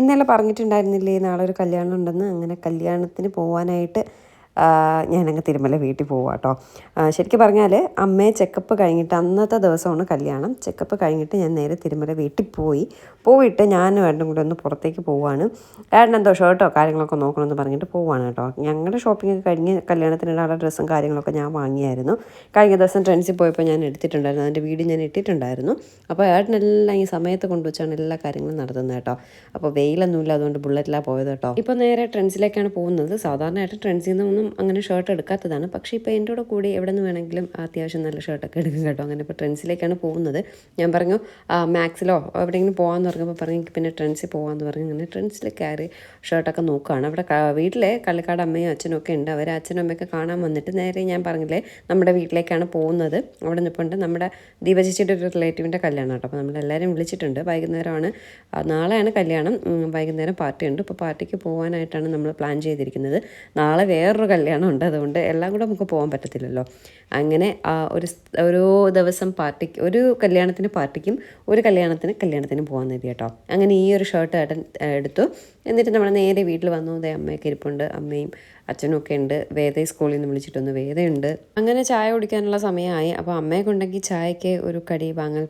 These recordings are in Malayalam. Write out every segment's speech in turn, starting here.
ഇന്നലെ പറഞ്ഞിട്ടുണ്ടായിരുന്നില്ലേ നാളെ ഒരു കല്യാണം ഉണ്ടെന്ന്? അങ്ങനെ കല്യാണത്തിന് പോകാനായിട്ട് ഞാനങ്ങ് തിരുമല വീട്ടിൽ പോവാം കേട്ടോ ശരിക്കും പറഞ്ഞാൽ അമ്മയെ ചെക്കപ്പ് കഴിഞ്ഞിട്ട് അന്നത്തെ ദിവസമാണ് കല്യാണം. ചെക്കപ്പ് കഴിഞ്ഞിട്ട് ഞാൻ നേരെ തിരുമല വീട്ടിൽ പോയി. പോയിട്ട് ഞാൻ ഏട്ടനും കൂടെ ഒന്ന് പുറത്തേക്ക് പോവാണ്. ഏട്ടൻ എന്തോ ഷർട്ടോ കാര്യങ്ങളൊക്കെ നോക്കണമെന്ന് പറഞ്ഞിട്ട് പോവാണ് കേട്ടോ ഞങ്ങളുടെ ഷോപ്പിംഗ് കഴിഞ്ഞ് കല്യാണത്തിനുള്ള ഡ്രസ്സും കാര്യങ്ങളൊക്കെ ഞാൻ വാങ്ങിയായിരുന്നു. കഴിഞ്ഞ ദിവസം ട്രെൻസിൽ പോയപ്പോൾ ഞാൻ എടുത്തിട്ടുണ്ടായിരുന്നു. അതിന്റെ വീട് ഞാൻ ഇട്ടിട്ടുണ്ടായിരുന്നു. അപ്പോൾ ഏട്ടനെല്ലാം ഈ സമയത്ത് കൊണ്ടുവച്ചാണ് എല്ലാ കാര്യങ്ങളും നടത്തുന്നത് കേട്ടോ അപ്പോൾ വെയിലൊന്നുമില്ല അതുകൊണ്ട് ബുള്ളറ്റിലാണ് പോയത് കേട്ടോ ഇപ്പോൾ നേരെ ട്രെൻസിലേക്കാണ് പോകുന്നത്. സാധാരണയായിട്ട് ട്രെൻഡ്സിൽ നിന്നൊന്നും അങ്ങനെ ഷർട്ട് എടുക്കാത്തതാണ്. പക്ഷേ ഇപ്പോൾ എന്റെ കൂടെ കൂടി എവിടെ നിന്ന് വേണമെങ്കിലും അത്യാവശ്യം നല്ല ഷർട്ടൊക്കെ എടുക്കും കേട്ടോ. അങ്ങനെ ഇപ്പോൾ ട്രെൻഡ്സിലേക്കാണ് പോകുന്നത്. ഞാൻ പറഞ്ഞു മാക്സിലോ എവിടെയെങ്കിലും പോകാമെന്ന് പറഞ്ഞപ്പോൾ പറഞ്ഞു "എനിക്ക് പിന്നെ ട്രെൻഡ്സിൽ പോകാമെന്ന് പറഞ്ഞു. അങ്ങനെ ട്രെൻഡ്സിൽ കയറി ഷർട്ടൊക്കെ നോക്കുകയാണ് അവിടെ വീട്ടിലെ കള്ളിക്കാട് അമ്മയും അച്ഛനും ഒക്കെ ഉണ്ട്. അവർ അച്ഛനും അമ്മയൊക്കെ കാണാൻ വന്നിട്ട് നേരെ ഞാൻ പറഞ്ഞില്ലേ നമ്മുടെ വീട്ടിലേക്കാണ് പോകുന്നത്. അവിടെ നിൽപ്പുണ്ട് നമ്മുടെ ദീപചേച്ചിയുടെ ഒരു റിലേറ്റീവിന്റെ കല്യാണം കേട്ടോ. അപ്പോൾ നമ്മളെല്ലാവരും വിളിച്ചിട്ടുണ്ട്. വൈകുന്നേരമാണ്. നാളെയാണ് കല്യാണം. വൈകുന്നേരം പാർട്ടി ഉണ്ട് ഇപ്പോൾ പാർട്ടിക്ക് പോകാനായിട്ടാണ് നമ്മൾ പ്ലാൻ ചെയ്തിരിക്കുന്നത്. നാളെ വേറൊരു കല്യാണം ഉണ്ട് അതുകൊണ്ട് എല്ലാം കൂടെ നമുക്ക് പോകാൻ പറ്റത്തില്ലല്ലോ. അങ്ങനെ ഒരു ഓരോ ദിവസം പാർട്ടിക്ക് ഒരു കല്യാണത്തിന് പാർട്ടിക്കും ഒരു കല്യാണത്തിന് കല്യാണത്തിന് പോകാൻ നേരി കേട്ടോ. അങ്ങനെ ഈ ഒരു ഷർട്ട് ഏട്ടൻ എടുത്തു. എന്നിട്ട് നമ്മൾ നേരെ വീട്ടിൽ വന്നു. അതേ അമ്മയൊക്കെ ഇരിപ്പുണ്ട്. അമ്മയും അച്ഛനും ഒക്കെ ഉണ്ട്. വേദ സ്കൂളിൽ നിന്ന് വിളിച്ചിട്ടൊന്ന് വേദയുണ്ട്. അങ്ങനെ ചായ കുടിക്കാനുള്ള സമയമായി. അപ്പോൾ അമ്മയെ കൊണ്ടെങ്കിൽ ചായയ്ക്ക് ഒരു കടി വാങ്ങൽ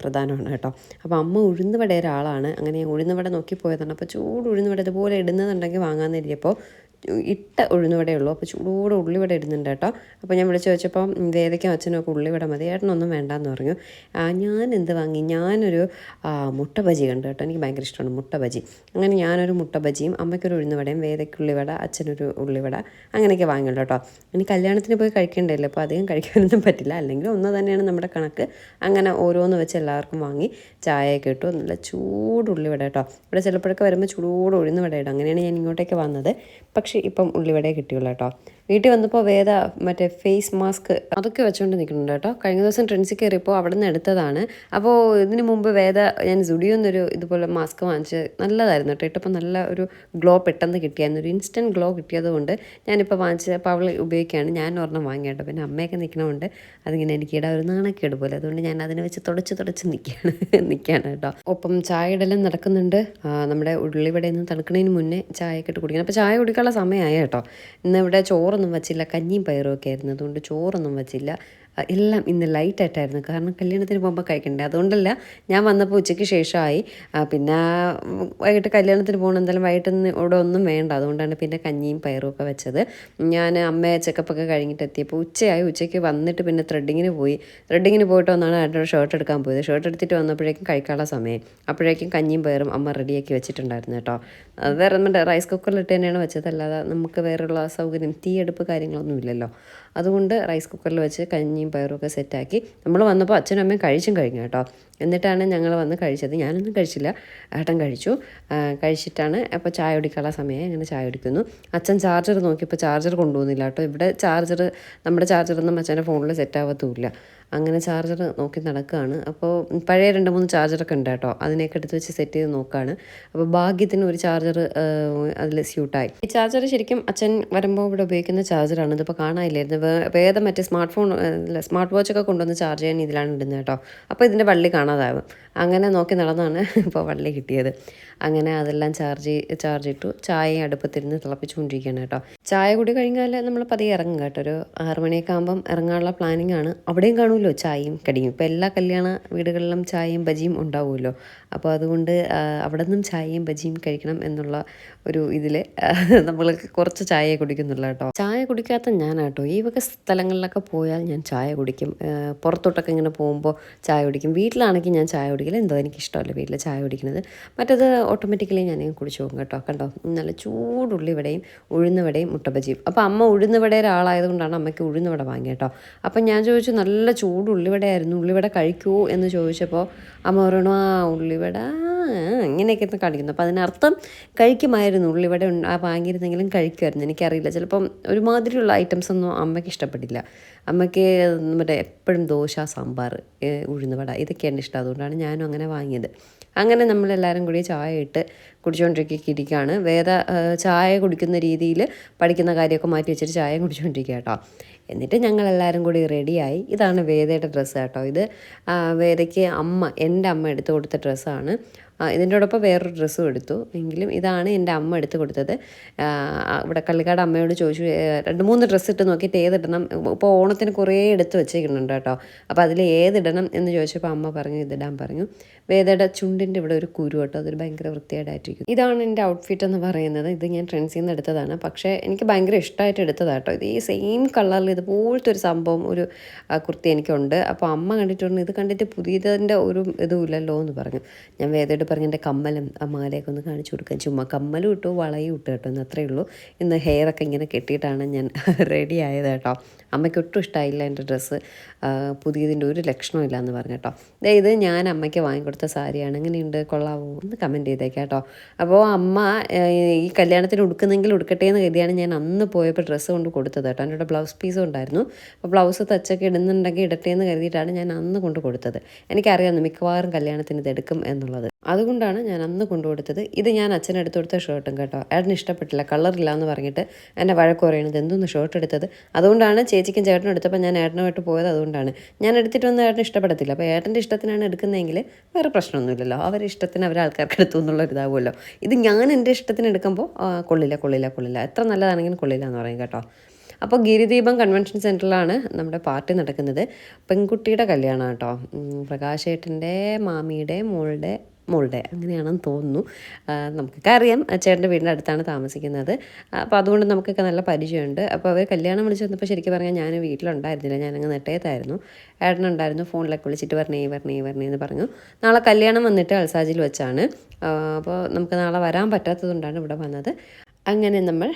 പ്രധാനമാണ് കേട്ടോ. അപ്പോൾ അമ്മ ഉഴുന്നുവട ഒരാളാണ്. അങ്ങനെ ഉഴുന്നുവട നോക്കി പോയതാണ്. അപ്പോൾ ചൂട് ഉഴുന്നുവട ഇതുപോലെ ഇടുന്നതുണ്ടെങ്കിൽ വാങ്ങാൻ നേരിയപ്പോൾ ഇട്ട ഉഴുന്നുവടയേ ഉള്ളൂ. അപ്പോൾ ചൂടോടെ ഉള്ളിവട ഇടുന്നുണ്ട് കേട്ടോ. അപ്പോൾ ഞാൻ വിളിച്ച് വെച്ചപ്പോൾ വേദയ്ക്കും അച്ഛനൊക്കെ ഉള്ളിവട മതി? ഏട്ടനൊന്നും വേണ്ടാന്ന് പറഞ്ഞു. ഞാൻ എന്ത് വാങ്ങി? ഞാനൊരു മുട്ട ബജി കണ്ടു കേട്ടോ. എനിക്ക് ഭയങ്കര ഇഷ്ടമാണ് മുട്ട ബജി അങ്ങനെ ഞാനൊരു മുട്ട ബജിയും അമ്മയ്ക്കൊരു ഉഴുന്നുവടയും വേദയ്ക്ക് ഉള്ളിവട അച്ഛനൊരു ഉള്ളിവട അങ്ങനെയൊക്കെ വാങ്ങിയുള്ളൂ കേട്ടോ. ഇനി കല്യാണത്തിന് പോയി കഴിക്കേണ്ടല്ലോ അപ്പോൾ അധികം കഴിക്കാനൊന്നും പറ്റില്ല. അല്ലെങ്കിൽ ഒന്ന് തന്നെയാണ് നമ്മുടെ കണക്ക്. അങ്ങനെ ഓരോന്ന് വെച്ച് എല്ലാവർക്കും വാങ്ങി ചായയൊക്കെ ഇട്ടു. നല്ല ചൂട് ഉള്ളിവട കേട്ടോ. ഇവിടെ ചിലപ്പോഴൊക്കെ വരുമ്പോൾ ചൂടോടെ ഉഴുന്നുവട ഇടും. അങ്ങനെയാണ് ഞാൻ ഇങ്ങോട്ടേക്ക് വന്നത്. പക്ഷേ ഇപ്പം ഉള്ളിവട കിട്ടിയുള്ളൂ കേട്ടോ. വീട്ടിൽ വന്നപ്പോൾ വേദ മറ്റേ ഫേസ് മാസ്ക് അതൊക്കെ വെച്ചുകൊണ്ട് നിൽക്കുന്നുണ്ട് കേട്ടോ. കഴിഞ്ഞ ദിവസം ട്രെൻസിൽ കയറിയപ്പോൾ അവിടെ നിന്ന് എടുത്തതാണ്. അപ്പോൾ ഇതിന് മുമ്പ് വേദ ഞാൻ സുഡിയോ എന്നൊരു ഇതുപോലെ മാസ്ക് വാങ്ങിച്ച് നല്ലതായിരുന്നു കേട്ടോ. ഇട്ടപ്പോൾ നല്ല ഒരു ഗ്ലോ പെട്ടെന്ന് കിട്ടിയായിരുന്നു. ഒരു ഇൻസ്റ്റന്റ് ഗ്ലോ കിട്ടിയതുകൊണ്ട് ഞാനിപ്പോൾ വാങ്ങിച്ച് അപ്പോൾ അവൾ ഉപയോഗിക്കുകയാണ്. ഞാൻ ഒരെണ്ണം വാങ്ങി കേട്ടോ. പിന്നെ അമ്മയൊക്കെ നിൽക്കണമുണ്ട് അതിങ്ങനെ എനിക്ക് ഇടാൻ ഒരു നാണക്കേട് പോലെ. അതുകൊണ്ട് ഞാൻ അതിനെ വെച്ച് തുടച്ച് തുടച്ച് നിൽക്കുകയാണ് നിൽക്കുകയാണ് കേട്ടോ. ഒപ്പം ചായ ഇടലും നടക്കുന്നുണ്ട്. നമ്മുടെ ഉള്ളിവിടെ നിന്ന് തണുക്കുന്നതിന് മുന്നേ ചായയൊക്കെ ഇട്ട് കുടിക്കണം. അപ്പോൾ ചായ കുടിക്കാനുള്ള സമയമായി കേട്ടോ. ഇന്ന് ഇവിടെ ചോറൊന്നും വച്ചില്ല കഞ്ഞിയും പയറും ഒക്കെ ആയിരുന്നു. അതുകൊണ്ട് ചോറൊന്നും വച്ചില്ല. എല്ലാം ഇന്ന് ലൈറ്റായിട്ടായിരുന്നു കാരണം കല്യാണത്തിന് പോകുമ്പോൾ കഴിക്കണ്ടേ? അതുകൊണ്ടല്ല ഞാൻ വന്നപ്പോൾ ഉച്ചയ്ക്ക് ശേഷമായി. പിന്നെ വൈകിട്ട് കല്യാണത്തിന് പോകണം എന്തായാലും വൈകിട്ട് ഇവിടെ ഒന്നും വേണ്ട. അതുകൊണ്ടാണ് പിന്നെ കഞ്ഞിയും പയറും ഒക്കെ വെച്ചത്. ഞാൻ അമ്മയെ ചെക്കപ്പൊക്കെ കഴിഞ്ഞിട്ട് എത്തിയപ്പോൾ ഉച്ചയായി. ഉച്ചയ്ക്ക് വന്നിട്ട് പിന്നെ ത്രെഡിങ്ങിന് പോയി. ത്രെഡിങ്ങിന് പോയിട്ട് വന്നാണ് ആരുടെ ഷർട്ട് എടുക്കാൻ പോയത്. ഷർട്ട് എടുത്തിട്ട് വന്നപ്പോഴേക്കും കഴിക്കാനുള്ള സമയം. അപ്പോഴേക്കും കഞ്ഞിയും പയറും അമ്മ റെഡിയാക്കി വെച്ചിട്ടുണ്ടായിരുന്നു കേട്ടോ. വേറെ നമ്മുടെ റൈസ് കുക്കറിലിട്ട് തന്നെയാണ് വെച്ചത്. അല്ലാതെ നമുക്ക് വേറെയുള്ള സൗകര്യം തീയെടുപ്പ് കാര്യങ്ങളൊന്നും ഇല്ലല്ലോ അതുകൊണ്ട് റൈസ് കുക്കറിൽ വെച്ച് കഞ്ഞിയും പയറും ഒക്കെ സെറ്റാക്കി നമ്മൾ വന്നപ്പോൾ അച്ഛനും അമ്മയും കഴിച്ചും കഴിഞ്ഞു കേട്ടോ. എന്നിട്ടാണ് ഞങ്ങൾ വന്ന് കഴിച്ചത്. ഞാനൊന്നും കഴിച്ചില്ല. ഏട്ടൻ കഴിച്ചു. കഴിച്ചിട്ടാണ് അപ്പോൾ ചായ കുടിക്കാനുള്ള സമയം അങ്ങനെ ചായ കുടിക്കുന്നു. അച്ഛൻ ചാർജർ നോക്കിയപ്പോൾ ചാർജർ കൊണ്ടുപോകുന്നില്ല കേട്ടോ. ഇവിടെ ചാർജർ നമ്മുടെ ചാർജറൊന്നും അച്ഛന്റെ ഫോണിൽ സെറ്റ് ആവത്തുമില്ല. അങ്ങനെ ചാർജർ നോക്കി നടക്കുകയാണ് അപ്പോൾ പഴയ രണ്ട് മൂന്ന് ചാർജറൊക്കെ ഉണ്ട് കേട്ടോ. അതിനെയൊക്കെ എടുത്ത് വെച്ച് സെറ്റ് ചെയ്ത് നോക്കുകയാണ് അപ്പോൾ ഭാഗ്യത്തിന് ഒരു ചാർജർ അതിൽ സ്യൂട്ടായി ഈ ചാർജർ ശരിക്കും അച്ഛൻ വരുമ്പോൾ ഇവിടെ ഉപയോഗിക്കുന്ന ചാർജറാണ് ഇതിപ്പോൾ കാണാനില്ലായിരുന്നു. വേറെ മറ്റേ സ്മാർട്ട് ഫോൺ സ്മാർട്ട് വാച്ചൊക്കെ കൊണ്ടുവന്ന് ചാർജ് ചെയ്യാൻ ഇതിലാണ് ഇടുന്നത് കേട്ടോ. അപ്പോൾ ഇതിന്റെ വള്ളി കാണാതാവും. അങ്ങനെ നോക്കി നടന്നാണ് ഇപ്പോൾ വള്ളി കിട്ടിയത്. അങ്ങനെ അതെല്ലാം ചാർജ് ചാർജ് ഇട്ടു. ചായ അടുപ്പത്തിരുന്ന് തിളപ്പിച്ചുകൊണ്ടിരിക്കുകയാണ് കേട്ടോ. ചായ കൂടി കഴിഞ്ഞാൽ നമ്മൾ പതിയെ ഇറങ്ങും കേട്ടോ. ഒരു ആറ് മണിയൊക്കെ ആകുമ്പം ഇറങ്ങാനുള്ള പ്ലാനിങ് ആണ്. അവിടെയും കാണുമല്ലോ ചായയും കടിയും. ഇപ്പോൾ എല്ലാ കല്യാണ വീടുകളിലും ചായയും ബജിയും ഉണ്ടാവുമല്ലോ. അപ്പോൾ അതുകൊണ്ട് അവിടെ നിന്നും ചായയും ബജിയും കഴിക്കണം എന്നുള്ള ഒരു ഇതിൽ നമ്മൾ കുറച്ച് ചായ കുടിക്കുന്നുള്ളൂ കേട്ടോ. ചായ കുടിക്കാത്ത ഞാനാട്ടോ ഈ വക സ്ഥലങ്ങളിലൊക്കെ പോയാൽ ഞാൻ ചായ കുടിക്കും. പുറത്തോട്ടൊക്കെ ഇങ്ങനെ പോകുമ്പോൾ ചായ കുടിക്കും. വീട്ടിലാണെങ്കിൽ ഞാൻ ചായ കുടിക്കില്ല എന്തോ എനിക്കിഷ്ടമല്ല വീട്ടിൽ ചായ കുടിക്കുന്നത്. മറ്റത് ഓട്ടോമാറ്റിക്കലി ഞാൻ കുടിച്ചു പോകും കേട്ടോ. കണ്ടോ? നല്ല ചൂടുള്ളിവടയും ഉഴുന്നുവടയും മുട്ടബജിയും. അപ്പോൾ അമ്മ ഉഴുന്നുവടയുടെ ഒരാളായതുകൊണ്ടാണ് അമ്മയ്ക്ക് ഉഴുന്നുവട വാങ്ങി കേട്ടോ. അപ്പം ഞാൻ ചോദിച്ചു നല്ല ചൂട് ഉള്ളിവടയായിരുന്നു. ഉള്ളിവട കഴിക്കൂ? എന്ന് ചോദിച്ചപ്പോൾ അമ്മ പറയണു ആ ഉള്ളിവട ഇങ്ങനെയൊക്കെ ഇരുന്ന് കാണിക്കുന്നു അപ്പോൾ അതിനർത്ഥം കഴിക്കുമായിരുന്നു. ഉള്ളിവട ആ വാങ്ങിയിരുന്നെങ്കിലും കഴിക്കുമായിരുന്നു. എനിക്കറിയില്ല. ചിലപ്പം ഒരുമാതിരിയുള്ള ഐറ്റംസ് ഒന്നും അമ്മയ്ക്ക് ഇഷ്ടപ്പെട്ടില്ല. അമ്മയ്ക്ക് മറ്റേ എപ്പോഴും ദോശ സാമ്പാർ ഉഴുന്നുവട ഇതൊക്കെയാണ് ഇഷ്ടം. അതുകൊണ്ടാണ് ഞാനും അങ്ങനെ വാങ്ങിയത്. അങ്ങനെ നമ്മളെല്ലാവരും കൂടി ചായ ഇട്ട് കുടിച്ചുകൊണ്ടിരിക്കുക ഇരിക്കുകയാണ് ആ, ചായ കുടിക്കുന്ന രീതിയിൽ പഠിക്കുന്ന കാര്യമൊക്കെ മാറ്റി വെച്ചിട്ട് ചായ കുടിച്ചുകൊണ്ടിരിക്കുക കേട്ടോ എന്നിട്ട് ഞങ്ങൾ എല്ലാവരും കൂടി റെഡിയായി. ഇതാണ് വേദയുടെ ഡ്രസ്സ് കേട്ടോ. ഇത് വേദയ്ക്ക് അമ്മ എന്റെ അമ്മ എടുത്ത് കൊടുത്ത ഡ്രസ്സാണ്. ഇതിന്റോടൊപ്പം വേറൊരു ഡ്രസ്സും എടുത്തു. എങ്കിലും ഇതാണ് എന്റെ അമ്മ എടുത്ത് കൊടുത്തത്. ഇവിടെ കള്ളിക്കാട് അമ്മയോട് ചോദിച്ചു രണ്ട് മൂന്ന് ഡ്രസ്സ് ഇട്ട് നോക്കിയിട്ട് ഏതിടണം? ഇപ്പോൾ ഓണത്തിന് കുറേ എടുത്ത് വെച്ചേക്കുന്നുണ്ട് കേട്ടോ. അപ്പോൾ അതിൽ ഏതിടണം എന്ന് ചോദിച്ചപ്പോൾ അമ്മ പറഞ്ഞു ഇതിടാൻ പറഞ്ഞു. വേദയുടെ ചുണ്ടിന്റെ ഇവിടെ ഒരു കുരു കേട്ടോ. അതൊരു ഭയങ്കര വൃത്തിയായിട്ടായിരിക്കും ഇതാണ് എന്റെ ഔട്ട്ഫിറ്റ് എന്ന് പറയുന്നത്. ഇത് ഞാൻ ട്രെൻഡ്സിൽ നിന്ന് എടുത്തതാണ്. പക്ഷേ എനിക്ക് ഭയങ്കര ഇഷ്ടമായിട്ട് എടുത്തതാണ് കേട്ടോ ഇത്. ഈ സെയിം കളറിൽ ഇതുപോലത്തെ ഒരു സംഭവം ഒരു കുർത്തി എനിക്കുണ്ട്. അപ്പോൾ അമ്മ കണ്ടിട്ടുണ്ട് ഇത് കണ്ടിട്ട് പുതിയതിന്റെ ഒരു ഇതുമില്ലല്ലോ എന്ന് പറഞ്ഞു. ഞാൻ വേദയോട് പറഞ്ഞു എന്റെ കമ്മലും ആ ഒന്ന് കാണിച്ചു കൊടുക്കാൻ ചുമ്മാ കമ്മലും ഇട്ടു വളയും ഇട്ടു കേട്ടോ എന്ന് അത്രയേ ഉള്ളൂ. ഇന്ന് ഹെയറൊക്കെ ഇങ്ങനെ കെട്ടിയിട്ടാണ് ഞാൻ റെഡി ആയത് കേട്ടോ. അമ്മയ്ക്ക് ഒട്ടും ഇഷ്ടമായില്ല എന്റെ ഡ്രസ്സ് പുതിയതിന്റെ ഒരു ലക്ഷണവും ഇല്ല എന്ന് പറഞ്ഞു കേട്ടോ. ഇത് ഞാൻ അമ്മയ്ക്ക് വാങ്ങിക്കൊടുത്ത സാരിയാണ്. എങ്ങനെയുണ്ട്? കൊള്ളാവോ? ഒന്ന് കമന്റ് ചെയ്തേക്കാം കേട്ടോ. അപ്പോൾ അമ്മ ഈ കല്യാണത്തിന് ഉടുക്കുന്നെങ്കിൽ ഉടുക്കട്ടെ എന്ന് കരുതിയാണ് ഞാൻ അന്ന് പോയപ്പോൾ ഡ്രസ്സ് കൊണ്ട് കൊടുത്തത് കേട്ടോ. എന്റെ ബ്ലൗസ് പീസും ഉണ്ടായിരുന്നു അപ്പോൾ ബ്ലൗസ് തച്ചൊക്കെ ഇടുന്നുണ്ടെങ്കിൽ ഇടട്ടെ എന്ന് കരുതിയിട്ടാണ് ഞാൻ അന്ന് കൊണ്ട് കൊടുത്തത്. എനിക്കറിയാമെന്ന് മിക്കവാറും കല്യാണത്തിന് ഇത് എടുക്കും എന്നുള്ളത്. അതുകൊണ്ടാണ് ഞാൻ അന്ന് കൊണ്ടു കൊടുത്തത് ഇത് ഞാൻ അച്ഛനെടുത്ത് കൊടുത്ത ഷർട്ടും കേട്ടോ. ഏട്ടന് ഇഷ്ടപ്പെട്ടില്ല. കളറില്ല എന്ന് പറഞ്ഞിട്ട് എന്നെ വഴക്ക് പറയണത് എന്തൊന്ന് ഷർട്ട് എടുത്തത്? അതുകൊണ്ടാണ് ചേച്ചിക്കും ചേട്ടനും എടുത്തപ്പോൾ ഞാൻ ഏട്ടനുമായിട്ട് പോയത് അതുകൊണ്ടാണ്. ഞാൻ എടുത്തിട്ട് വന്ന് ഏട്ടന് ഇഷ്ടപ്പെടത്തില്ല. അപ്പോൾ ഏട്ടന്റെ ഇഷ്ടത്തിനാണ് എടുക്കുന്നതെങ്കിൽ വേറെ പ്രശ്നമൊന്നുമില്ലല്ലോ. അവരെ ഇഷ്ടത്തിന് അവർ ആൾക്കാർക്ക് എടുത്തു എന്നുള്ള ഒരു ഇതാവുമല്ലോ. ഇത് ഞാൻ എന്റെ ഇഷ്ടത്തിന് എടുക്കുമ്പോൾ കൊള്ളില്ല കൊള്ളില്ല കൊള്ളില്ല. എത്ര നല്ലതാണെങ്കിലും കൊള്ളില്ല എന്ന് പറയും കേട്ടോ. അപ്പോൾ ഗിരിദീപം കൺവെൻഷൻ സെന്ററിലാണ് നമ്മുടെ പാർട്ടി നടക്കുന്നത്. പെൺകുട്ടിയുടെ കല്യാണം കേട്ടോ. പ്രകാശേട്ടന്റെ മാമിയുടെ മോളുടെ മോളുടെ അങ്ങനെയാണെന്ന് തോന്നുന്നു. നമുക്കൊക്കെ അറിയാം ചേട്ടന്റെ വീടിന്റെ അടുത്താണ് താമസിക്കുന്നത്. അപ്പോൾ അതുകൊണ്ട് നമുക്കൊക്കെ നല്ല പരിചയമുണ്ട്. അപ്പോൾ അവർ കല്യാണം വിളിച്ച് വന്നപ്പോൾ ശരിക്കും പറഞ്ഞാൽ ഞാൻ വീട്ടിലുണ്ടായിരുന്നില്ല. ഞാനങ്ങ് നെട്ടയത്തായിരുന്നു. ഏട്ടനുണ്ടായിരുന്നു ഫോണിലൊക്കെ വിളിച്ചിട്ട് പറഞ്ഞേ പറഞ്ഞേ പറഞ്ഞേ എന്ന് പറഞ്ഞു. നാളെ കല്യാണം വന്നിട്ട് അൽസാജിൽ വെച്ചാണ്. അപ്പോൾ നമുക്ക് നാളെ വരാൻ പറ്റാത്തതുകൊണ്ടാണ് ഇവിടെ വന്നത്. അങ്ങനെ നമ്മൾ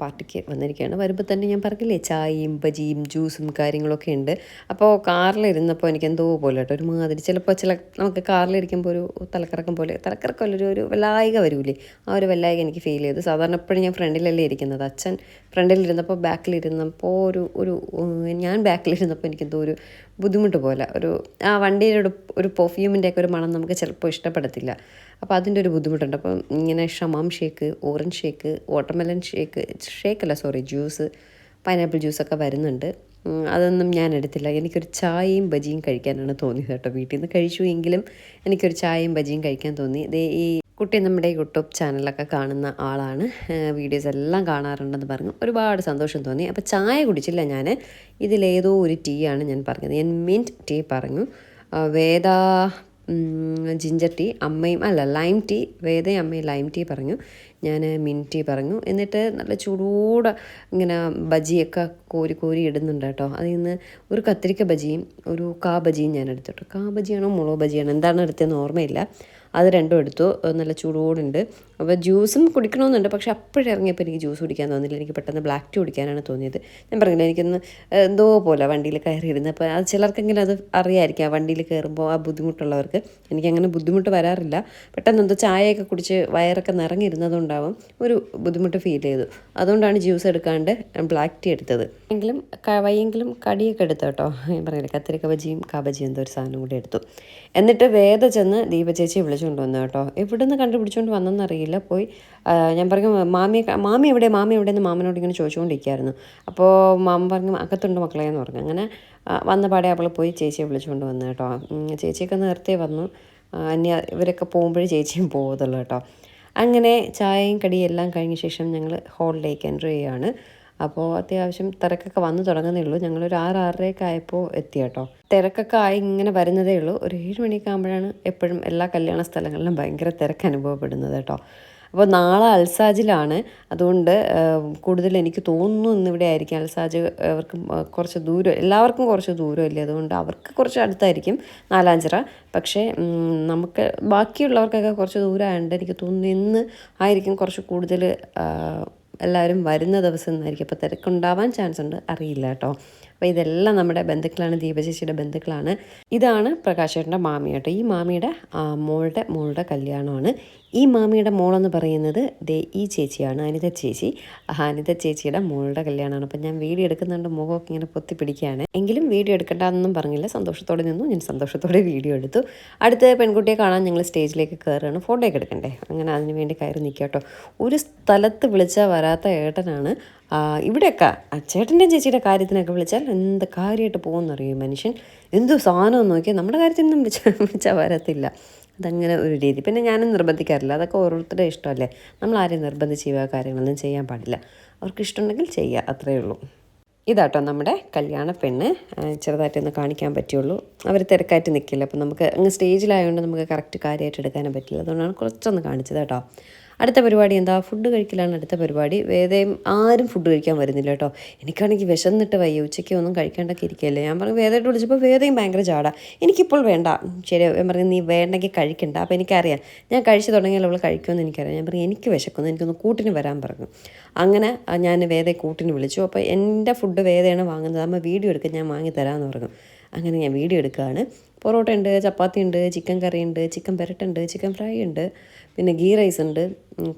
പാർട്ടിക്ക് വന്നിരിക്കുകയാണ്. വരുമ്പോൾ തന്നെ ഞാൻ പറഞ്ഞില്ലേ ചായയും ബജിയും ജ്യൂസും കാര്യങ്ങളൊക്കെ ഉണ്ട്. അപ്പോൾ കാറിലിരുന്നപ്പോൾ എനിക്ക് എന്തോ പോലെ കേട്ടോ ഒരു മാതിരി ചിലപ്പോൾ ചില നമുക്ക് കാറിലിരിക്കുമ്പോൾ ഒരു തലക്കറക്കം പോലെ തലക്കറക്കമല്ല ഒരു ഒരു വെല്ലായിക വരൂലേ. ആ ഒരു വല്ലായിക എനിക്ക് ഫീൽ ചെയ്തു. സാധാരണ എപ്പോഴും ഞാൻ ഫ്രണ്ടിലല്ലേ ഇരിക്കുന്നത്. അച്ഛൻ ഫ്രണ്ടിലിരുന്നപ്പോൾ ബാക്കിലിരുന്നപ്പോൾ ഒരു ഒരു ഞാൻ ബാക്കിലിരുന്നപ്പോൾ എനിക്ക് എന്തോ ഒരു ബുദ്ധിമുട്ട് പോലെ. ഒരു ആ വണ്ടിയുടെ ഒരു പെർഫ്യൂമിന്റെയൊക്കെ ഒരു മണം നമുക്ക് ചിലപ്പോൾ ഇഷ്ടപ്പെടത്തില്ല. അപ്പോൾ അതിന്റെ ഒരു ബുദ്ധിമുട്ടുണ്ട്. അപ്പം ഇങ്ങനെ ഷമാം shake orange shake watermelon shake shake അല്ല സോറി ജ്യൂസ് പൈനാപ്പിൾ ജ്യൂസൊക്കെ വരുന്നുണ്ട്. അതൊന്നും ഞാൻ എടുത്തില്ല. എനിക്കൊരു ചായയും ബജിയും കഴിക്കാനാണ് തോന്നിയത് കേട്ടോ വീട്ടിൽ നിന്ന്. കഴിച്ചു എങ്കിലും എനിക്കൊരു ചായയും ബജിയും കഴിക്കാൻ തോന്നി. ദേ ഈ കുട്ടി നമ്മുടെ യൂട്യൂബ് ചാനലൊക്കെ കാണുന്ന ആളാണ്. വീഡിയോസ് എല്ലാം കാണാറുണ്ടെന്ന് പറഞ്ഞു. ഒരുപാട് സന്തോഷം തോന്നി. അപ്പോൾ ചായ കുടിച്ചില്ല ഞാൻ ഇതിലേതോ ഒരു ടീ ആണ് ഞാൻ പറഞ്ഞത്. ഞാൻ മിന്റ് ടീ പറഞ്ഞു. വേദാ ജിഞ്ചർ ടീ അമ്മയും അല്ല ലൈം ടീ വേദയും അമ്മയും ലൈം ടീ പറഞ്ഞു. ഞാൻ മിൻ ടീ പറഞ്ഞു. എന്നിട്ട് നല്ല ചൂടോടെ ഇങ്ങനെ ബജിയൊക്കെ കോരി കോരി ഇടുന്നുണ്ട് കേട്ടോ. അതിൽ നിന്ന് ഒരു കത്തിരിക്ക ബജിയും ഒരു കാ ബജിയും ഞാൻ എടുത്തിട്ടു. കാ ബജിയാണോ മുളക് ബജിയാണോ? എന്താണ് എടുത്തതെന്ന് ഓർമ്മയില്ല. അത് രണ്ടും എടുത്തു. നല്ല ചൂടോടുണ്ട്. അപ്പോൾ ജ്യൂസും കുടിക്കണമെന്നുണ്ട് പക്ഷേ അപ്പോഴിറങ്ങിയപ്പോൾ എനിക്ക് ജ്യൂസ് കുടിക്കാൻ തോന്നിയില്ല. എനിക്ക് പെട്ടെന്ന് ബ്ലാക്ക് ടീ കുടിക്കാനാണ് തോന്നിയത്. ഞാൻ പറഞ്ഞില്ല എനിക്കൊന്ന് എന്തോ പോലെ വണ്ടിയിൽ കയറിയിരുന്നത് അപ്പോൾ അത് ചിലർക്കെങ്കിലും അത് അറിയായിരിക്കാം. വണ്ടിയിൽ കയറുമ്പോൾ ആ ബുദ്ധിമുട്ടുള്ളവർക്ക്. എനിക്കങ്ങനെ ബുദ്ധിമുട്ട് വരാറില്ല. പെട്ടെന്ന് എന്തോ ചായയൊക്കെ കുടിച്ച് വയറൊക്കെ നിറങ്ങിയിരുന്നതുകൊണ്ടാവും ഒരു ബുദ്ധിമുട്ട് ഫീൽ ചെയ്തു. അതുകൊണ്ടാണ് ജ്യൂസ് എടുക്കാണ്ട് ബ്ലാക്ക് ടീ എടുത്തത്. എങ്കിലും വയ്യെങ്കിലും കടിയൊക്കെ എടുത്തു കേട്ടോ. ഞാൻ പറഞ്ഞില്ല കത്തിരി കബജിയും കാബജിയും എന്തോ ഒരു സാധനം കൂടി എടുത്തു. എന്നിട്ട് വേദ ചെന്ന് ദീപ ചേച്ചിയെ വിളിച്ചുകൊണ്ട് വന്നു കേട്ടോ. എവിടുന്ന് കണ്ടുപിടിച്ചുകൊണ്ട് വന്നെന്നറിയില്ല. പോയി ഞാൻ പറഞ്ഞു മാമിയെ മാമി എവിടെ മാമി എവിടെ എന്ന് മാമനോട് ഇങ്ങനെ ചോദിച്ചുകൊണ്ടിരിക്കുകയായിരുന്നു. അപ്പോൾ മാമ പറഞ്ഞു അകത്തുണ്ട് മക്കളെ എന്ന് പറഞ്ഞു. അങ്ങനെ വന്ന പാടെ അവൾ പോയി ചേച്ചിയെ വിളിച്ചുകൊണ്ട് വന്നു കേട്ടോ. ചേച്ചിയൊക്കെ നേരത്തെ വന്നു. അന്യ ഇവരൊക്കെ പോകുമ്പോഴേ ചേച്ചിയും പോകത്തുള്ളൂ കേട്ടോ. അങ്ങനെ ചായയും കടിയും എല്ലാം കഴിഞ്ഞ ശേഷം ഞങ്ങൾ ഹോളിലേക്ക് എന്റർ ചെയ്യുകയാണ്. അപ്പോൾ അത്യാവശ്യം തിരക്കൊക്കെ വന്നു തുടങ്ങുന്നേ ഉള്ളൂ. ഞങ്ങളൊരു ആറ് ആറരയൊക്കെ ആയപ്പോൾ എത്തി കേട്ടോ. തിരക്കൊക്കെ ആയി ഇങ്ങനെ വരുന്നതേ ഉള്ളൂ. ഒരു ഏഴ് മണിയൊക്കെ ആകുമ്പോഴാണ് എപ്പോഴും എല്ലാ കല്യാണ സ്ഥലങ്ങളിലും ഭയങ്കര തിരക്ക് അനുഭവപ്പെടുന്നത് കേട്ടോ. അപ്പോൾ നാളെ അൽസാജിലാണ്. അതുകൊണ്ട് കൂടുതൽ എനിക്ക് തോന്നുന്നു ഇന്നിവിടെ ആയിരിക്കും. അൽസാജ് അവർക്ക് കുറച്ച് ദൂരം എല്ലാവർക്കും കുറച്ച് ദൂരമല്ലേ? അതുകൊണ്ട് അവർക്ക് കുറച്ച് അടുത്തായിരിക്കും നാലാഞ്ചിറ. പക്ഷേ നമുക്ക് ബാക്കിയുള്ളവർക്കൊക്കെ കുറച്ച് ദൂരമായതുകൊണ്ട് എനിക്ക് തോന്നുന്നു ഇന്ന് ആയിരിക്കും കുറച്ച് കൂടുതൽ എല്ലാവരും വരുന്ന ദിവസം എന്നായിരിക്കും. അപ്പോൾ തിരക്കുണ്ടാവാൻ ചാൻസ് ഉണ്ട്. അറിയില്ല കേട്ടോ. അപ്പോൾ ഇതെല്ലാം നമ്മുടെ ബന്ധുക്കളാണ് ദീപചേച്ചിയുടെ ബന്ധുക്കളാണ്. ഇതാണ് പ്രകാശേട്ടന്റെ മാമി കേട്ടോ. ഈ മാമിയുടെ മോളുടെ മോളുടെ കല്യാണമാണ്. ഈ മാമിയുടെ മോളെന്ന് പറയുന്നത് ദേ ഈ ചേച്ചിയാണ് അനിത ചേച്ചി. അനിത ചേച്ചിയുടെ മോളുടെ കല്യാണമാണ്. അപ്പം ഞാൻ വീഡിയോ എടുക്കുന്നുണ്ട് മുഖമൊക്കെ ഇങ്ങനെ പൊത്തി പിടിക്കുകയാണ്. എങ്കിലും വീഡിയോ എടുക്കേണ്ടതെന്നും പറഞ്ഞില്ല. സന്തോഷത്തോടെ നിന്നു ഞാൻ സന്തോഷത്തോടെ വീഡിയോ എടുത്തു. അടുത്ത പെൺകുട്ടിയെ കാണാൻ ഞങ്ങൾ സ്റ്റേജിലേക്ക് കയറുകയാണ്. ഫോട്ടോയൊക്കെ എടുക്കണ്ടേ? അങ്ങനെ അതിന് വേണ്ടി കയറി നിൽക്കുക കേട്ടോ. ഒരു സ്ഥലത്ത് വിളിച്ചാൽ വരാത്ത ഏട്ടനാണ് ഇവിടെയൊക്കെ ചേട്ടന്റെയും ചേച്ചിയുടെ കാര്യത്തിനൊക്കെ വിളിച്ചാൽ എന്ത് കാര്യമായിട്ട് പോകുമെന്നറിയും മനുഷ്യൻ? എന്തു സാധനം നോക്കിയാൽ നമ്മുടെ കാര്യത്തിനൊന്നും വിളിച്ചാൽ വിളിച്ചാൽ വരത്തില്ല. അതങ്ങനെ ഒരു രീതി. പിന്നെ ഞാനും നിർബന്ധിക്കാറില്ല. അതൊക്കെ ഓരോരുത്തരുടെ ഇഷ്ടമല്ലേ? നമ്മൾ ആരെയും നിർബന്ധിച്ച് ചെയ്യുക കാര്യങ്ങളൊന്നും ചെയ്യാൻ പാടില്ല. അവർക്ക് ഇഷ്ടമുണ്ടെങ്കിൽ ചെയ്യുക അത്രയേ ഉള്ളൂ. ഇതാട്ടോ നമ്മുടെ കല്യാണ പെണ്ണ്. ചെറുതായിട്ടൊന്ന് കാണിക്കാൻ പറ്റുള്ളൂ. അവർ തിരക്കായിട്ട് നിൽക്കില്ല. അപ്പം നമുക്ക് അങ്ങ് സ്റ്റേജിലായതുകൊണ്ട് നമുക്ക് കറക്റ്റ് കാര്യമായിട്ട് എടുക്കാനും പറ്റില്ല. അതുകൊണ്ടാണ് കുറച്ചൊന്ന് കാണിച്ചത് കേട്ടോ. അടുത്ത പരിപാടി എന്താ? ഫുഡ് കഴിക്കലാണ് അടുത്ത പരിപാടി. വേദയും ആരും ഫുഡ് കഴിക്കാൻ വരുന്നില്ല കേട്ടോ. എനിക്കാണെങ്കിൽ വിശന്നിട്ട് വയ്യ. ഉച്ചയ്ക്ക് ഒന്നും കഴിക്കേണ്ടൊക്കെ ഇരിക്കുകയല്ലേ. ഞാൻ പറഞ്ഞു വേദയോട് വിളിച്ചപ്പോൾ വേദയും ഭയങ്കര ചാടാ എനിക്കിപ്പോൾ വേണ്ട. ശരി ഞാൻ പറഞ്ഞു നീ വേണ്ടെങ്കിൽ കഴിക്കണ്ട. അപ്പോൾ എനിക്കറിയാം. ഞാൻ കഴിച്ചു തുടങ്ങിയാൽ അവൾ കഴിക്കുമെന്ന് എനിക്കറിയാം. ഞാൻ പറഞ്ഞു എനിക്ക് വിശക്കുന്നു. എനിക്കൊന്ന് കൂട്ടിന് വരാൻ പറഞ്ഞു. അങ്ങനെ ഞാൻ വേദയെ കൂട്ടിന് വിളിച്ചു. അപ്പോൾ എന്റെ ഫുഡ് വേദയാണ് വാങ്ങുന്നത്. അമ്മ വീഡിയോ എടുക്കാൻ ഞാൻ വാങ്ങി തരാമെന്ന് പറഞ്ഞു. അങ്ങനെ ഞാൻ വീഡിയോ എടുക്കുകയാണ് പൊറോട്ട ഉണ്ട് ചപ്പാത്തി ഉണ്ട് ചിക്കൻ കറി ഉണ്ട് ചിക്കൻ പെരട്ടുണ്ട് ചിക്കൻ ഫ്രൈ ഉണ്ട്. പിന്നെ ഗീ റൈസ് ഉണ്ട്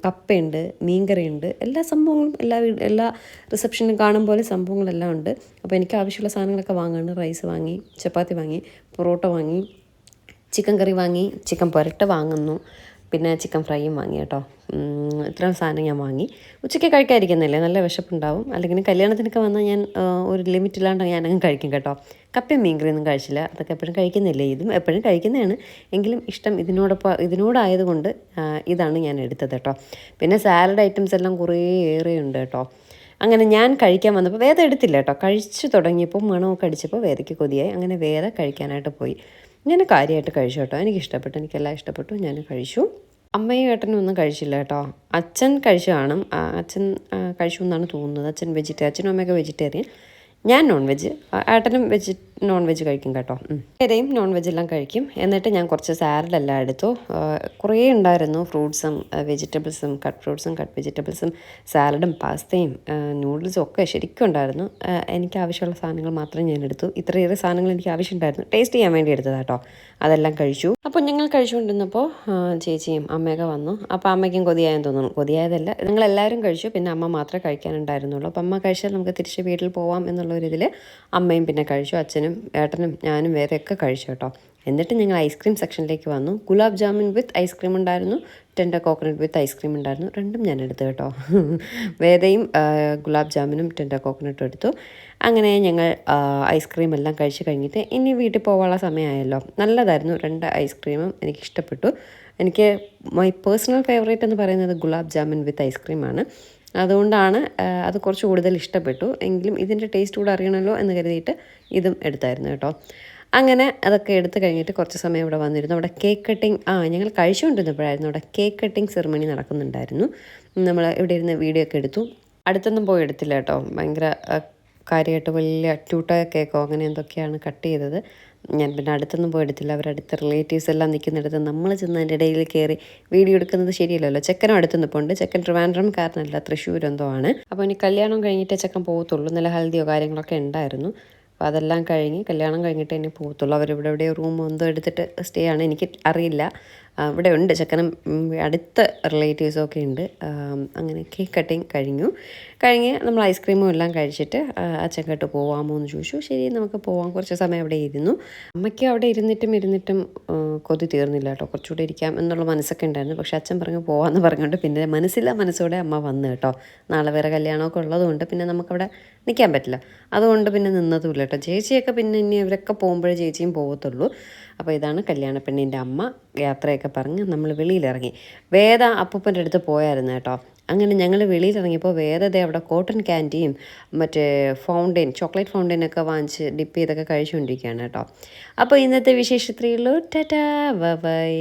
കപ്പയുണ്ട് മീൻകറിയുണ്ട് എല്ലാ സംഭവങ്ങളും എല്ലാ എല്ലാ റിസപ്ഷനും കാണും പോലെ സംഭവങ്ങളെല്ലാം ഉണ്ട്. അപ്പോൾ എനിക്ക് ആവശ്യമുള്ള സാധനങ്ങളൊക്കെ വാങ്ങാണ്. റൈസ് വാങ്ങി ചപ്പാത്തി വാങ്ങി പൊറോട്ട വാങ്ങി ചിക്കൻ കറി വാങ്ങി ചിക്കൻ പുരട്ട വാങ്ങുന്നു. പിന്നെ ചിക്കൻ ഫ്രൈയും വാങ്ങി കേട്ടോ. ഇത്രയും സാധനം ഞാൻ വാങ്ങി. ഉച്ചയ്ക്ക് കഴിക്കാതിരിക്കുന്നില്ലേ നല്ല വിശപ്പുണ്ടാവും. അല്ലെങ്കിൽ കല്യാണത്തിനൊക്കെ വന്നാൽ ഞാൻ ഒരു ലിമിറ്റില്ലാണ്ട് ഞാനങ്ങ് കഴിക്കും കേട്ടോ. കപ്പയും മീൻകറിയൊന്നും കഴിച്ചില്ല. അതൊക്കെ എപ്പോഴും കഴിക്കുന്നില്ലേ? ഇതും എപ്പോഴും കഴിക്കുന്നതാണ്. എങ്കിലും ഇഷ്ടം ഇതിനോടൊപ്പം ഇതിനോടായതുകൊണ്ട് ഇതാണ് ഞാൻ എടുത്തത് കേട്ടോ. പിന്നെ സാലഡ് ഐറ്റംസ് എല്ലാം കുറേ ഏറെ ഉണ്ട് കേട്ടോ. അങ്ങനെ ഞാൻ കഴിക്കാൻ വന്നപ്പോൾ വേദ എടുത്തില്ല കേട്ടോ. കഴിച്ചു തുടങ്ങിയപ്പോൾ മണമൊക്കെ അടിച്ചപ്പോൾ വേദയ്ക്ക് കൊതിയായി. അങ്ങനെ വേദ കഴിക്കാനായിട്ട് പോയി. ഞാൻ കാര്യമായിട്ട് കഴിച്ചു കേട്ടോ. എനിക്ക് ഇഷ്ടപ്പെട്ടു എനിക്കെല്ലാം ഇഷ്ടപ്പെട്ടു. ഞാൻ കഴിച്ചു. അമ്മയും ഏട്ടനും ഒന്നും കഴിച്ചില്ല കേട്ടോ. അച്ഛൻ കഴിച്ചു കാണും. അച്ഛൻ കഴിച്ചു എന്നാണ് തോന്നുന്നത്. അച്ഛൻ വെജിറ്റേറിയൻ അച്ഛനും അമ്മയൊക്കെ വെജിറ്റേറിയൻ ഞാൻ നോൺ വെജ് ഏട്ടനും വെജ് നോൺ വെജ് കഴിക്കും കേട്ടോ. ഏതെയും നോൺ വെജ് എല്ലാം കഴിക്കും. എന്നിട്ട് ഞാൻ കുറച്ച് സാലഡെല്ലാം എടുത്തു. കുറേ ഉണ്ടായിരുന്നു. ഫ്രൂട്ട്സും വെജിറ്റബിൾസും കട്ട് ഫ്രൂട്ട്സും കട്ട് വെജിറ്റബിൾസും സാലഡും പാസ്തയും നൂഡിൽസും ഒക്കെ ശരിക്കും ഉണ്ടായിരുന്നു. എനിക്ക് ആവശ്യമുള്ള സാധനങ്ങൾ മാത്രം ഞാൻ എടുത്തു. ഇത്രയേറെ സാധനങ്ങൾ എനിക്ക് ആവശ്യമുണ്ടായിരുന്നു. ടേസ്റ്റ് ചെയ്യാൻ വേണ്ടി എടുത്തത് കേട്ടോ. അതെല്ലാം കഴിച്ചു. അപ്പോൾ ഞങ്ങൾ കഴിച്ചുകൊണ്ടിരുന്നപ്പോൾ ചേച്ചിയും അമ്മയൊക്കെ വന്നു. അപ്പോൾ അമ്മയ്ക്കും കൊതിയായെന്ന് തോന്നുന്നു. കൊതിയായതല്ല. നിങ്ങളെല്ലാവരും കഴിച്ചു. പിന്നെ അമ്മ മാത്രമേ കഴിക്കാനുണ്ടായിരുന്നുള്ളൂ. അപ്പോൾ അമ്മ കഴിച്ചാൽ നമുക്ക് തിരിച്ച് വീട്ടിൽ പോവാം എന്നുള്ള ഇതിൽ അമ്മയും പിന്നെ കഴിച്ചു അച്ഛനും ഏട്ടനും ഞാനും വേറെയൊക്കെ കഴിച്ചു കേട്ടോ. എന്നിട്ട് ഞങ്ങൾ ഐസ്ക്രീം സെക്ഷനിലേക്ക് വന്നു. Gulab jamun with ice cream ഉണ്ടായിരുന്നു tender coconut with ice cream ഉണ്ടായിരുന്നു രണ്ടും ഞാൻ എടുത്തു കേട്ടോ. വേദയും ഗുലാബ് ജാമുനും ടെൻഡർ കോക്കനട്ടും എടുത്തു. അങ്ങനെ ഞങ്ങൾ ഐസ്ക്രീം എല്ലാം കഴിച്ച് കഴിഞ്ഞിട്ട് ഇനി വീട്ടിൽ പോകാനുള്ള സമയമായല്ലോ. നല്ലതായിരുന്നു രണ്ട് ഐസ്ക്രീമും എനിക്ക് ഇഷ്ടപ്പെട്ടു. എനിക്ക് മൈ പേഴ്സണൽ ഫേവറേറ്റ് എന്ന് പറയുന്നത് ഗുലാബ് ജാമുൻ വിത്ത് ഐസ്ക്രീമാണ് അതുകൊണ്ടാണ് അത് കുറച്ച് കൂടുതൽ ഇഷ്ടപ്പെട്ടു. എങ്കിലും ഇതിന്റെ ടേസ്റ്റ് കൂടെ അറിയണമല്ലോ എന്ന് കരുതിയിട്ട് ഇതും എടുത്തായിരുന്നു കേട്ടോ. അങ്ങനെ അതൊക്കെ എടുത്തു കഴിഞ്ഞിട്ട് കുറച്ച് സമയം ഇവിടെ വന്നിരുന്നു. അവിടെ കേക്ക് കട്ടിങ് ആ ഞങ്ങൾ കഴിച്ചുകൊണ്ടിരുന്നപ്പോഴായിരുന്നു അവിടെ കേക്ക് കട്ടിങ് സെറിമണി നടക്കുന്നുണ്ടായിരുന്നു. നമ്മൾ ഇവിടെ ഇരുന്ന് വീഡിയോ ഒക്കെ എടുത്തു. അടുത്തൊന്നും പോയി എടുത്തില്ല കേട്ടോ. ഭയങ്കര കാര്യമായിട്ട് വലിയ അറ്റൂട്ട കേക്കോ അങ്ങനെ എന്തൊക്കെയാണ് കട്ട് ചെയ്തത്. ഞാൻ പിന്നെ അടുത്തൊന്നും പോയെടുത്തില്ല. അവരടുത്ത റിലേറ്റീവ്സ് എല്ലാം നിൽക്കുന്നിടത്ത് നമ്മൾ ചെന്ന് അതിന്റെ ഇടയിൽ കയറി വീഡിയോ എടുക്കുന്നത് ശരിയല്ലല്ലോ. ചെക്കനും അടുത്ത് നിൽപ്പുണ്ട് ചെക്കൻ ട്രിവാൻഡ്രം കാരനല്ല തൃശ്ശൂർ എന്തോ ആണ്. അപ്പോൾ ഇനി കല്യാണം കഴിഞ്ഞിട്ട് ചെക്കൻ പോകത്തുള്ളൂ നല്ല ഹൽദിയോ കാര്യങ്ങളൊക്കെ ഉണ്ടായിരുന്നു. അപ്പോൾ അതെല്ലാം കഴിഞ്ഞ് കല്യാണം കഴിഞ്ഞിട്ട് ഇനി പോകത്തുള്ളൂ അവരിവിടെ എവിടെയോ റൂം എന്തോ എടുത്തിട്ട് സ്റ്റേ ആണ്. എനിക്ക് അറിയില്ല. ഇവിടെ ഉണ്ട്. ചെക്കനും അടുത്ത റിലേറ്റീവ്സും ഒക്കെ ഉണ്ട്. അങ്ങനെ കേക്ക് കട്ടിങ് കഴിഞ്ഞു. കഴിഞ്ഞ് നമ്മൾ ഐസ്ക്രീമും എല്ലാം കഴിച്ചിട്ട് ആ, അച്ഛൻ കേട്ട് പോവാമോ എന്ന് ചോദിച്ചു. ശരി നമുക്ക് പോവാം. കുറച്ച് സമയം അവിടെ ഇരുന്നു. അമ്മയ്ക്ക് അവിടെ ഇരുന്നിട്ടും ഇരുന്നിട്ടും കൊതി തീർന്നില്ല കേട്ടോ. കുറച്ചുകൂടെ ഇരിക്കാം എന്നുള്ള മനസ്സൊക്കെ ഉണ്ടായിരുന്നു. പക്ഷെ അച്ഛൻ പറഞ്ഞു പോവാമെന്ന് പറഞ്ഞുകൊണ്ട് പിന്നെ മനസ്സില്ല മനസ്സോടെ അമ്മ വന്നു കേട്ടോ. നാളെ വേറെ കല്യാണമൊക്കെ ഉള്ളതുകൊണ്ട് പിന്നെ നമുക്കവിടെ നിൽക്കാൻ പറ്റില്ല. അതുകൊണ്ട് പിന്നെ നിന്നതുമില്ല കേട്ടോ. ചേച്ചിയൊക്കെ പിന്നെ ഇനി ഇവരൊക്കെ പോകുമ്പോഴേ ചേച്ചിയും പോകത്തുള്ളൂ അപ്പോൾ ഇതാണ് കല്യാണ പെണ്ണിന്റെ അമ്മ യാത്രയൊക്കെ പറഞ്ഞ് നമ്മൾ വെളിയിലിറങ്ങി. വേദ അപ്പൂപ്പന്റെ അടുത്ത് പോയായിരുന്നു കേട്ടോ. അങ്ങനെ ഞങ്ങൾ വെളിയിലിറങ്ങിയപ്പോൾ വേദത അവിടെ കോട്ടൺ ക്യാൻഡിയും മറ്റേ ഫൗണ്ടെയിൻ ചോക്ലേറ്റ് ഫൗണ്ടെയിനൊക്കെ വാങ്ങിച്ച് ഡിപ്പ് ചെയ്തൊക്കെ കഴിച്ചുകൊണ്ടിരിക്കുകയാണ് കേട്ടോ. അപ്പോൾ ഇന്നത്തെ വിശേഷത്രയുള്ളൂ ടാറ്റാ ബൈ.